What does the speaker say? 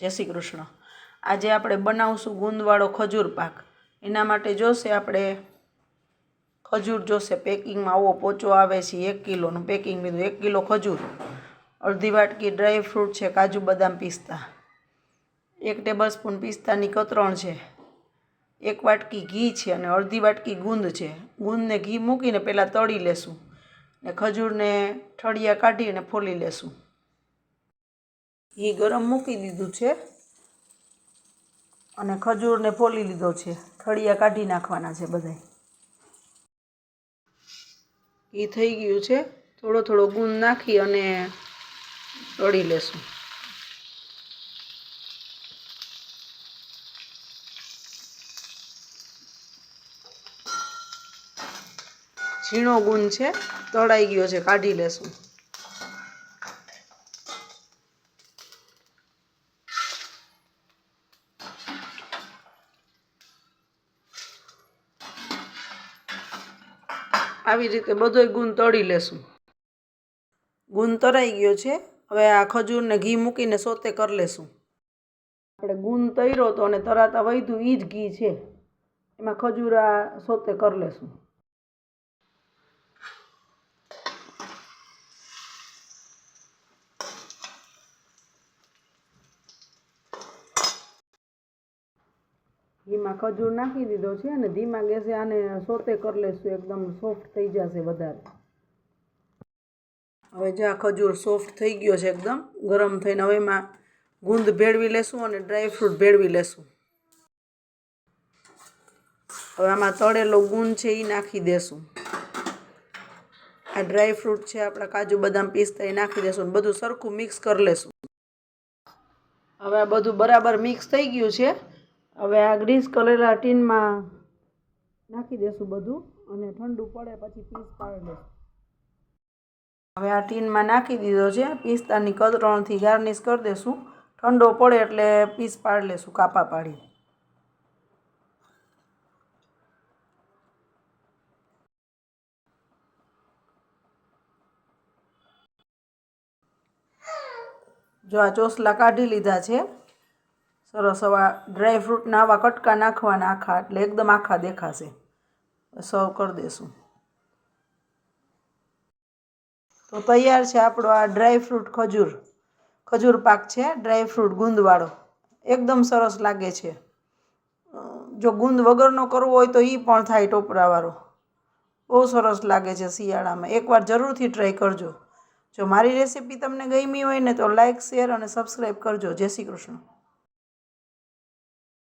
જય શ્રી કૃષ્ણ. આજે આપણે બનાવશું ગુંદવાળો ખજૂર પાક. એના માટે જોશે આપણે ખજૂર જોશે પેકિંગમાં આવો પોચો આવે છે એક કિલોનું. પેકિંગ લીધું એક કિલો ખજૂર. અડધી વાટકી ડ્રાય ફ્રૂટ છે, કાજુ બદામ પિસ્તા. એક ટેબલ સ્પૂન પિસ્તાની કતરણ છે. એક વાટકી ઘી છે અને અડધી વાટકી ગુંદ છે. ગુંદને ઘી મૂકીને પહેલાં તળી લેશું ને ખજૂરને ઠળિયા કાઢીને ફોલી લેશું. ઘી ગરમ મૂકી દીધું છે અને ખજૂરને ફોલી લીધો છે. થળિયા કાઢી નાખવાના છે બધાય. ઘી થઈ ગયું છે. થોડો થોડો ગુંદ નાખી અને તળી લેશું. ઝીણો ગુંદ છે. તળાઈ ગયો છે. કાઢી લેશું. આવી રીતે બધોય ગુંદ તળી લેશું. ગુંદ તરાઈ ગયો છે. હવે આ ખજૂરને ઘી મૂકીને સોતે કરી લેશું. આપણે ગુંદ તર્યો તો અને તરાતા વધ્યું એ જ ઘી છે. એમાં ખજૂર આ સોતે કરી લેશું. ઘીમાં ખજૂર નાખી દીધો છે અને ધીમા ગેસે આને સોતે કરી લેશું, એકદમ સોફ્ટ થઈ જશે વધારે. હવે જે આ ખજૂર સોફ્ટ થઈ ગયો છે એકદમ, ગરમ થઈને હવે એમાં ગુંદ ભેળવી લેશું અને ડ્રાય ફ્રૂટ ભેળવી લેશું. હવે આમાં તળેલો ગુંદ છે એ નાખી દેશું. આ ડ્રાય ફ્રૂટ છે, આપણા કાજુ બદામ પિસ્તા એ નાખી દેશું બધું સરખું મિક્સ કરી લેશું. હવે આ બધું બરાબર મિક્સ થઈ ગયું છે. હવે આ ગ્રીસ કરેલા ટીનમાં નાખી દેશું બધું અને ઠંડુ પડે પછી પીસ પાડી લેશું હવે આ ટીનમાં નાખી દીધો છે, પિસ્તાની કતરણથી ગાર્નિશ કરી દેશું. ઠંડો પડે એટલે પીસ પાડી લેશું, કાપા પાડી જો આ ચોસલા કાઢી લીધા છે સરસ આવા ડ્રાય ફ્રૂટના આવા કટકા નાખવાના આખા, એટલે એકદમ આખા દેખાશે. સર્વ કરી દેશું. તો તૈયાર છે આપણો આ ડ્રાય ફ્રૂટ ખજૂર. ખજૂર પાક છે ડ્રાય ફ્રૂટ ગુંદવાળો. એકદમ સરસ લાગે છે. જો ગુંદ વગરનો કરવો હોય તો એ પણ થાય ટોપરાવાળો. બહુ સરસ લાગે છે શિયાળામાં. એકવાર જરૂરથી ટ્રાય કરજો. જો મારી રેસીપી તમને ગમી હોય ને તો લાઇક શેર અને સબસ્ક્રાઈબ કરજો. જય શ્રી કૃષ્ણ.